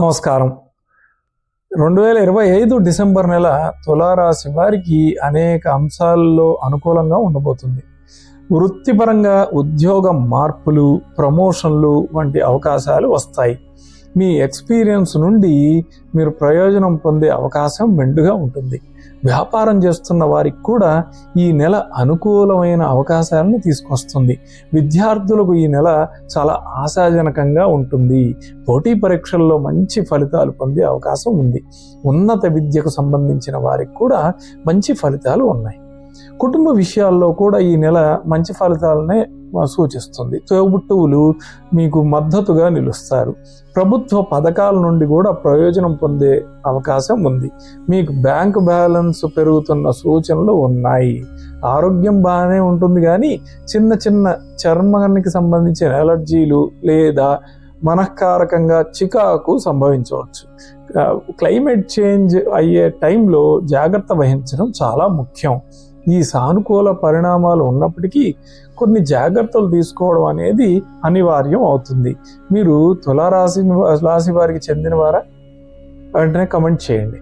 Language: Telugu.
నమస్కారం. రెండు వేల ఇరవై ఐదు డిసెంబర్ నెల తులారాశి వారికి అనేక అంశాల్లో అనుకూలంగా ఉండబోతుంది. వృత్తిపరంగా ఉద్యోగ మార్పులు ప్రమోషన్లు వంటి అవకాశాలు వస్తాయి. మీ ఎక్స్పీరియన్స్ నుండి మీరు ప్రయోజనం పొందే అవకాశం మెండుగా ఉంటుంది. వ్యాపారం చేస్తున్న వారికి కూడా ఈ నెల అనుకూలమైన అవకాశాలను తీసుకొస్తుంది. విద్యార్థులకు ఈ నెల చాలా ఆశాజనకంగా ఉంటుంది. పోటీ పరీక్షల్లో మంచి ఫలితాలు పొందే అవకాశం ఉంది. ఉన్నత విద్యకు సంబంధించిన వారికి కూడా మంచి ఫలితాలు ఉన్నాయి. కుటుంబ విషయాల్లో కూడా ఈ నెల మంచి ఫలితాలనే సూచిస్తుంది. తోబుట్టువులు మీకు మద్దతుగా నిలుస్తారు. ప్రభుత్వ పథకాల నుండి కూడా ప్రయోజనం పొందే అవకాశం ఉంది. మీకు బ్యాంక్ బ్యాలెన్స్ పెరుగుతున్న సూచనలు ఉన్నాయి. ఆరోగ్యం బాగానే ఉంటుంది కానీ చిన్న చిన్న చర్మానికి సంబంధించిన ఎలర్జీలు లేదా మనఃకారకంగా చికాకు సంభవించవచ్చు. క్లైమేట్ చేంజ్ అయ్యే టైంలో జాగ్రత్త వహించడం చాలా ముఖ్యం. ఈ సానుకూల పరిణామాలు ఉన్నప్పటికీ కొన్ని జాగ్రత్తలు తీసుకోవడం అనేది అనివార్యం అవుతుంది. మీరు తులారాశి రాశి వారికి చెందినవారా? వెంటనే కమెంట్ చేయండి.